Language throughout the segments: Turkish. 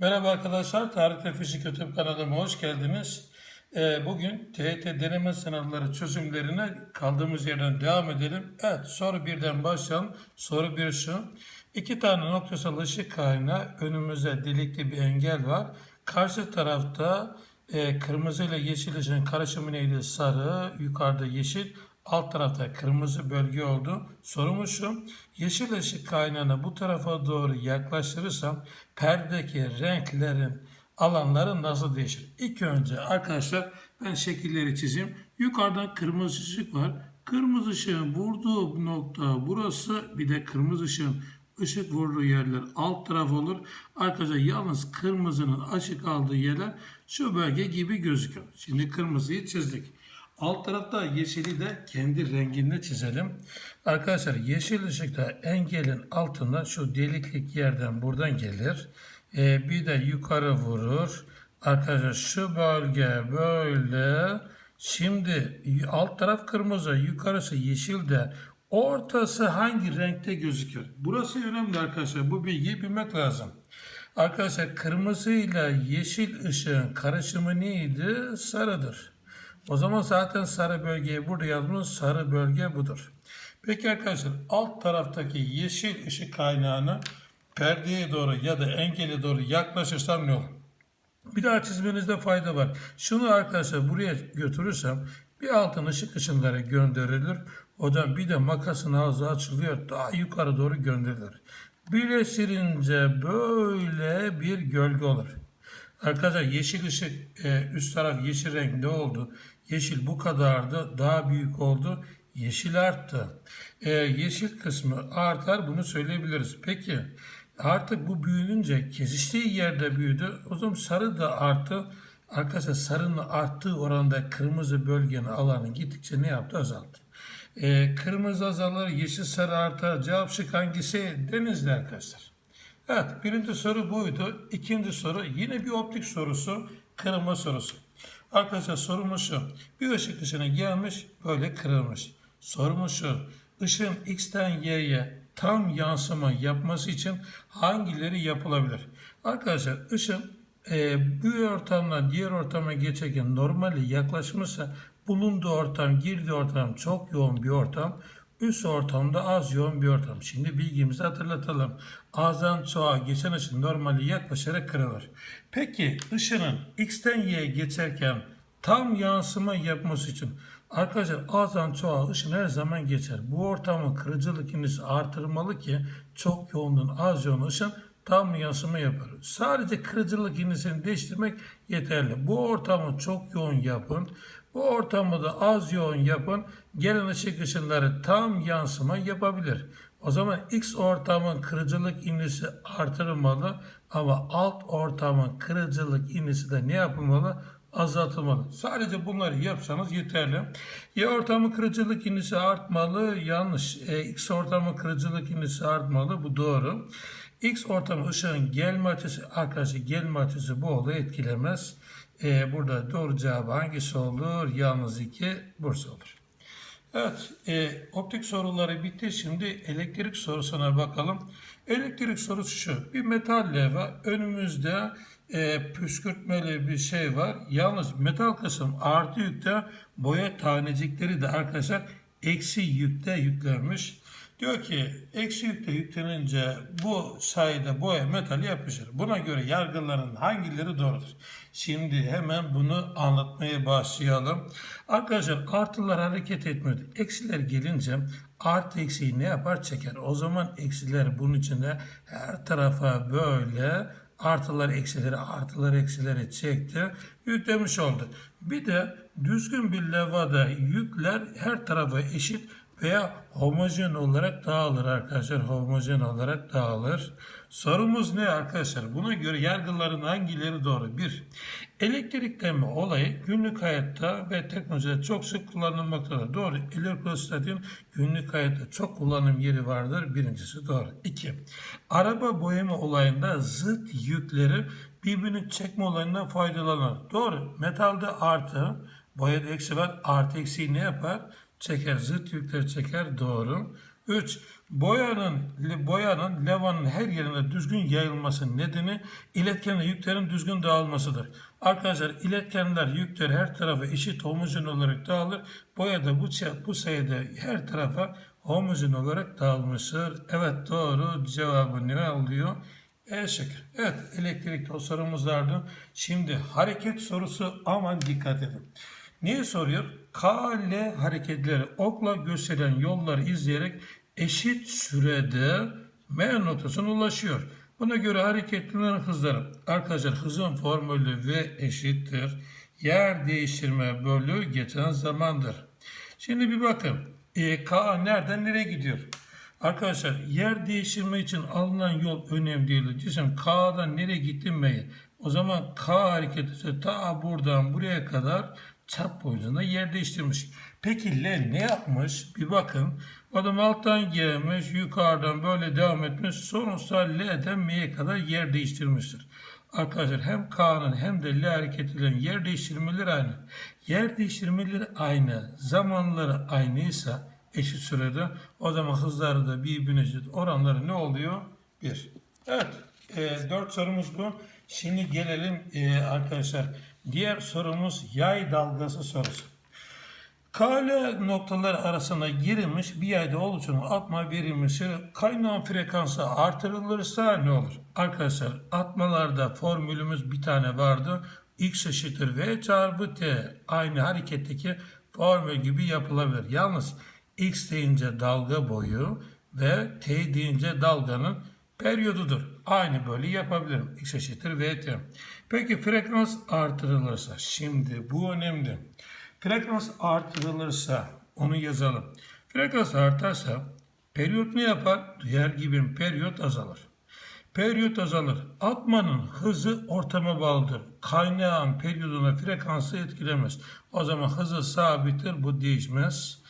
Merhaba arkadaşlar, Tarih ve Fizik YouTube kanalıma hoş geldiniz. Ee, bugün TYT deneme sınavları çözümlerine kaldığımız yerden devam edelim. Evet, soru birden başlayalım. Soru bir şu. İki tane noktasal ışık kaynağı önümüzde delikli bir engel var. Karşı tarafta e, kırmızı ile yeşil ışığın karışımı neydi? Sarı, yukarıda yeşil, alt tarafta kırmızı bölge oldu. Sorumuz şu. Yeşil ışık kaynağını bu tarafa doğru yaklaştırırsam perdedeki renklerin alanları nasıl değişir? İlk önce arkadaşlar ben şekilleri çizeyim. Yukarıdan kırmızı ışık var. Kırmızı ışığın vurduğu nokta burası. Bir de kırmızı ışığın ışık vurduğu yerler alt taraf olur. Arkadaşlar yalnız kırmızının ışık aldığı yerler şu bölge gibi gözüküyor. Şimdi kırmızıyı çizdik. Alt tarafta yeşili de kendi renginde çizelim. Arkadaşlar yeşil ışıkta engelin altında şu deliklik yerden buradan gelir. Ee, bir de yukarı vurur. Arkadaşlar şu bölge böyle. Şimdi alt taraf kırmızı, yukarısı yeşil de ortası hangi renkte gözüküyor? Burası önemli arkadaşlar. Bu bilgiyi bilmek lazım. Arkadaşlar kırmızı ile yeşil ışığın karışımı neydi? Sarıdır. O zaman zaten sarı bölgeyi burada yazmış. Sarı bölge budur. Peki arkadaşlar alt taraftaki yeşil ışık kaynağını perdeye doğru ya da engele doğru yaklaşırsam ne olur? Bir daha çizmenizde fayda var. Şunu arkadaşlar buraya götürürsem bir altın ışık ışınları gönderilir. Hocam bir de makasın ağzı açılıyor. Daha yukarı doğru gönderilir. Birleştirince böyle bir gölge olur. Arkadaşlar yeşil ışık e, üst taraf yeşil renk ne oldu? Yeşil bu kadardı. Daha büyük oldu. Yeşil arttı. E, yeşil kısmı artar bunu söyleyebiliriz. Peki artık bu büyüyünce kesiştiği yerde büyüdü. O zaman sarı da arttı. Arkadaşlar sarının arttığı oranda kırmızı bölgenin alanı gittikçe ne yaptı? Azaldı. E, kırmızı azalır, yeşil sarı artar. Cevap şık hangisi? Denizli arkadaşlar. Evet, birinci soru buydu. İkinci soru yine bir optik sorusu, kırılma sorusu. Arkadaşlar sorumuz şu. Bir ışık ışını gelmiş, böyle kırılmış. Sorumuz şu. Işığın X'ten Y'ye tam yansıma yapması için hangileri yapılabilir? Arkadaşlar ışın e, bir ortamdan diğer ortama geçerken normali yaklaşmışsa bulunduğu ortam, girdiği ortam çok yoğun bir ortam. Üst ortamda az yoğun bir ortam. Şimdi bilgimizi hatırlatalım. Azdan çoğa geçen ışın normali yaklaşarak kırılır. Peki ışının X'ten Y'ye geçerken tam yansıma yapması için arkadaşlar azdan çoğa ışın her zaman geçer. Bu ortamın kırıcılık indisi artırmalı ki çok yoğunluğun az yoğun ışın tam yansıma yapar. Sadece kırıcılık indisini değiştirmek yeterli. Bu ortamı çok yoğun yapın. Bu ortamı da az yoğun yapın. Gelen ışık ışınları tam yansıma yapabilir. O zaman X ortamın kırıcılık indisi artırılmalı ama alt ortamın kırıcılık indisi de ne yapılmalı? Azaltılmalı. Sadece bunları yapsanız yeterli. Y ortamı kırıcılık indisi artmalı. Yanlış. E, X ortamı kırıcılık indisi artmalı. Bu doğru. X ortamı ışığın gelme açısı arkadaşlar gelme açısı bu olayı etkilemez. E, burada doğru cevabı hangisi olur? Yalnız 2 Bursa olur. Evet, e, optik soruları bitti. Şimdi elektrik sorusuna bakalım. Elektrik sorusu şu. Bir metal levha önümüzde e, püskürtmeli bir şey var. Yalnız metal kısım artı yükte boya tanecikleri de arkadaşlar eksi yükte yüklenmiş. Diyor ki eksi yükte yüklenince bu sayede boya metali yapışır. Buna göre yargıların hangileri doğrudur? Şimdi hemen bunu anlatmaya başlayalım. Arkadaşlar artılar hareket etmiyor. Eksiler gelince artı eksiği ne yapar? Çeker. O zaman eksiler bunun içinde her tarafa böyle artılar eksileri artılar eksileri çekti. Yüklemiş oldu. Bir de düzgün bir levhada yükler her tarafa eşit veya homojen olarak dağılır arkadaşlar. Homojen olarak dağılır. Sorumuz ne arkadaşlar? Buna göre yargıların hangileri doğru? Bir, elektriklenme olayı günlük hayatta ve teknolojide çok sık kullanılmaktadır. Doğru. Elektrostatin günlük hayatta çok kullanım yeri vardır. Birincisi doğru. İki, araba boyama olayında zıt yükleri birbirini çekme olayından faydalanır. Doğru. Metalde artı, boyada eksi var. Artı eksiği ne yapar? Çeker, zıt yükler çeker doğru. 3. Boyanın, boyanın levanın her yerine düzgün yayılması nedeni iletkenli yüklerin düzgün dağılmasıdır. Arkadaşlar iletkenler yükler her tarafa eşit homojen olarak dağılır. Boya da bu, bu sayede her tarafa homojen olarak dağılmıştır. Evet doğru cevabı ne oluyor? E şıkkı. Evet sorumuz vardı. Şimdi hareket sorusu aman dikkat edin. Niye soruyor? K, hareketleri okla gösterilen yolları izleyerek eşit sürede M noktasına ulaşıyor. Buna göre hareketlerin hızları. Arkadaşlar hızın formülü V eşittir. Yer değiştirme bölü geçen zamandır. Şimdi bir bakın. E, K nereden nereye gidiyor? Arkadaşlar yer değiştirme için alınan yol önemli değil. Cisim K'dan nereye gitti M'ye? O zaman K hareketi ta buradan buraya kadar çap boyunca yer değiştirmiş. Peki L ne yapmış? Bir bakın. Adam alttan gelmiş, yukarıdan böyle devam etmiş. Sonuçta L'den M'ye kadar yer değiştirmiştir. Arkadaşlar hem K'nın hem de L hareketiyle yer değiştirmeleri aynı. Yer değiştirmeleri aynı, zamanları aynıysa eşit sürede o zaman hızları da birbirine eşit. Oranları ne oluyor? 1. Evet. E, 4 sorumuz bu. Şimdi gelelim e, arkadaşlar. Diğer sorumuz yay dalgası sorusu. KL noktaları arasına girilmiş bir yayda oluşan atma verilmesi kaynağın frekansı artırılırsa ne olur? Arkadaşlar atmalarda formülümüz bir tane vardı. X eşittir V çarpı T. Aynı hareketteki formül gibi yapılabilir. Yalnız X deyince dalga boyu ve T deyince dalganın periyodudur. Aynı böyle yapabilirim. X eşittir VT. Peki frekans artırılırsa, şimdi bu önemli. Frekans artırılırsa onu yazalım. Frekans artarsa periyot ne yapar? Diğer gibi periyot azalır. Periyot azalır. Atmanın hızı ortama bağlıdır. Kaynağın periyoduna frekansı etkilemez. O zaman hızı sabittir. Bu değişmez.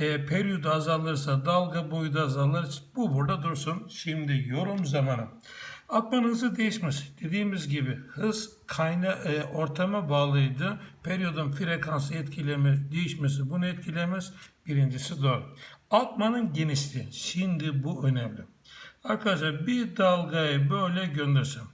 E, periyot azalırsa dalga boyu da azalır. Bu burada dursun. Şimdi yorum zamanı. Atmanın hızı değişmez. Dediğimiz gibi hız kayna e, ortama bağlıydı. Periyodun frekansı etkileme, değişmesi bunu etkilemez. Birincisi doğru. Atmanın genişliği. Şimdi bu önemli. Arkadaşlar bir dalgayı böyle göndersem.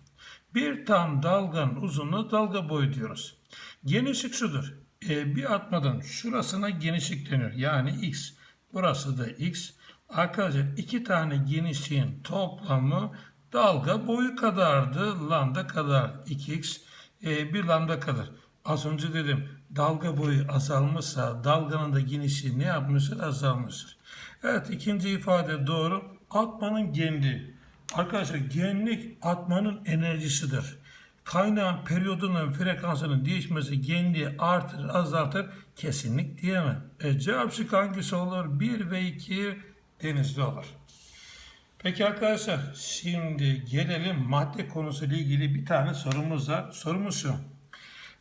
Bir tam dalganın uzunluğu dalga boyu diyoruz. Genişlik şudur. E, bir atmadan şurasına genişlik deniyor. Yani x. Burası da x. Arkadaşlar iki tane genişliğin toplamı dalga boyu kadardı. Lambda kadar. 2x e, bir lambda kadar. Az önce dedim dalga boyu azalmışsa dalganın da genişliği ne yapmıştır? Azalmıştır. Evet ikinci ifade doğru. Atmanın genliği. Arkadaşlar genlik atmanın enerjisidir. Kaynağın periyodunun frekansının değişmesi genliği artır azaltır kesinlik diyemem. E, cevap şık hangisi olur? 1 ve 2 denizli olur. Peki arkadaşlar şimdi gelelim madde konusuyla ilgili bir tane sorumuz var. Sorumuz şu.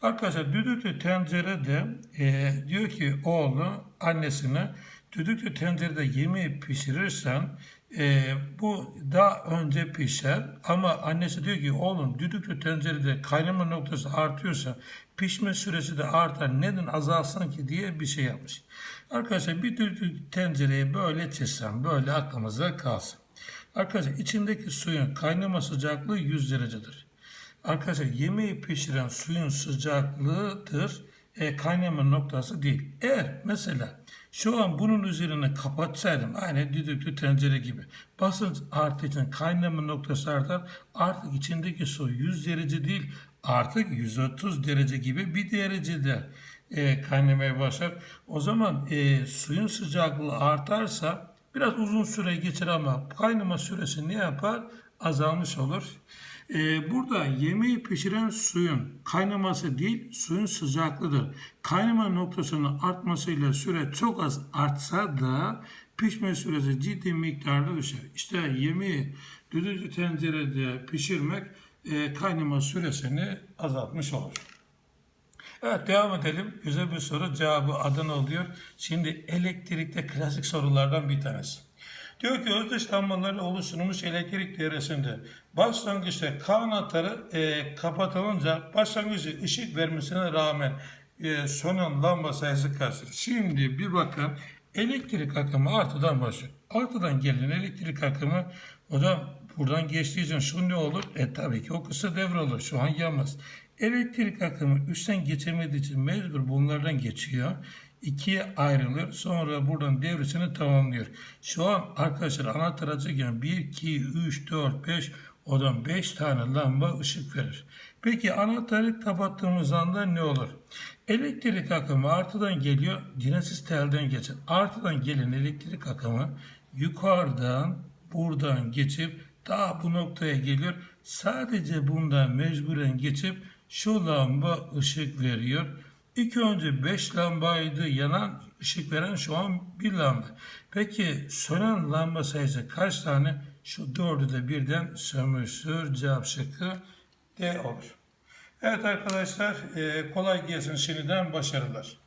Arkadaşlar düdüklü tencerede e, diyor ki oğlu annesine düdüklü tencerede yemeği pişirirsen e, bu daha önce pişer ama annesi diyor ki oğlum düdüklü tencerede kaynama noktası artıyorsa pişme süresi de artar neden azalsın ki diye bir şey yapmış. Arkadaşlar bir düdüklü tencereye böyle çizsem böyle aklımıza kalsın. Arkadaşlar içindeki suyun kaynama sıcaklığı 100 derecedir. Arkadaşlar yemeği pişiren suyun sıcaklığıdır. E, kaynama noktası değil. Eğer mesela şu an bunun üzerine kapatsaydım aynı düdüklü tencere gibi. Basınç arttığı kaynama noktası artar. Artık içindeki su 100 derece değil artık 130 derece gibi bir derecede e, kaynamaya başlar. O zaman e, suyun sıcaklığı artarsa biraz uzun süre geçer ama kaynama süresi ne yapar? Azalmış olur. Ee, burada yemeği pişiren suyun kaynaması değil, suyun sıcaklığıdır. Kaynama noktasının artmasıyla süre çok az artsa da pişme süresi ciddi miktarda düşer. İşte yemeği düdüklü tencerede pişirmek e, kaynama süresini azaltmış olur. Evet devam edelim. Güzel bir soru. Cevabı Adana oluyor. Şimdi elektrikte klasik sorulardan bir tanesi. Diyor ki özdeş damlaların oluşturulmuş elektrik devresinde başlangıçta K anahtarı e, kapatılınca başlangıçta ışık vermesine rağmen e, sönen lamba sayısı kaçtır? Şimdi bir bakın Elektrik akımı artıdan başlıyor. Artıdan gelen elektrik akımı da buradan geçtiği için şu ne olur? E tabii ki o kısa devre olur. Şu an yanmaz. Elektrik akımı üstten geçemediği için mecbur bunlardan geçiyor. İkiye ayrılır. Sonra buradan devresini tamamlıyor. Şu an arkadaşlar anahtar açarken 1, 2, 3, 4, 5 odan 5 tane lamba ışık verir. Peki anahtarı kapattığımız anda ne olur? Elektrik akımı artıdan geliyor, dinasiz telden geçer. Artıdan gelen elektrik akımı yukarıdan buradan geçip daha bu noktaya geliyor. Sadece bundan mecburen geçip şu lamba ışık veriyor. İlk önce 5 lambaydı yanan ışık veren şu an bir lamba. Peki sönen lamba sayısı kaç tane? Şu dördü de birden sönmüştür. Cevap şıkkı D olur. Evet arkadaşlar e, kolay gelsin şimdiden başarılar.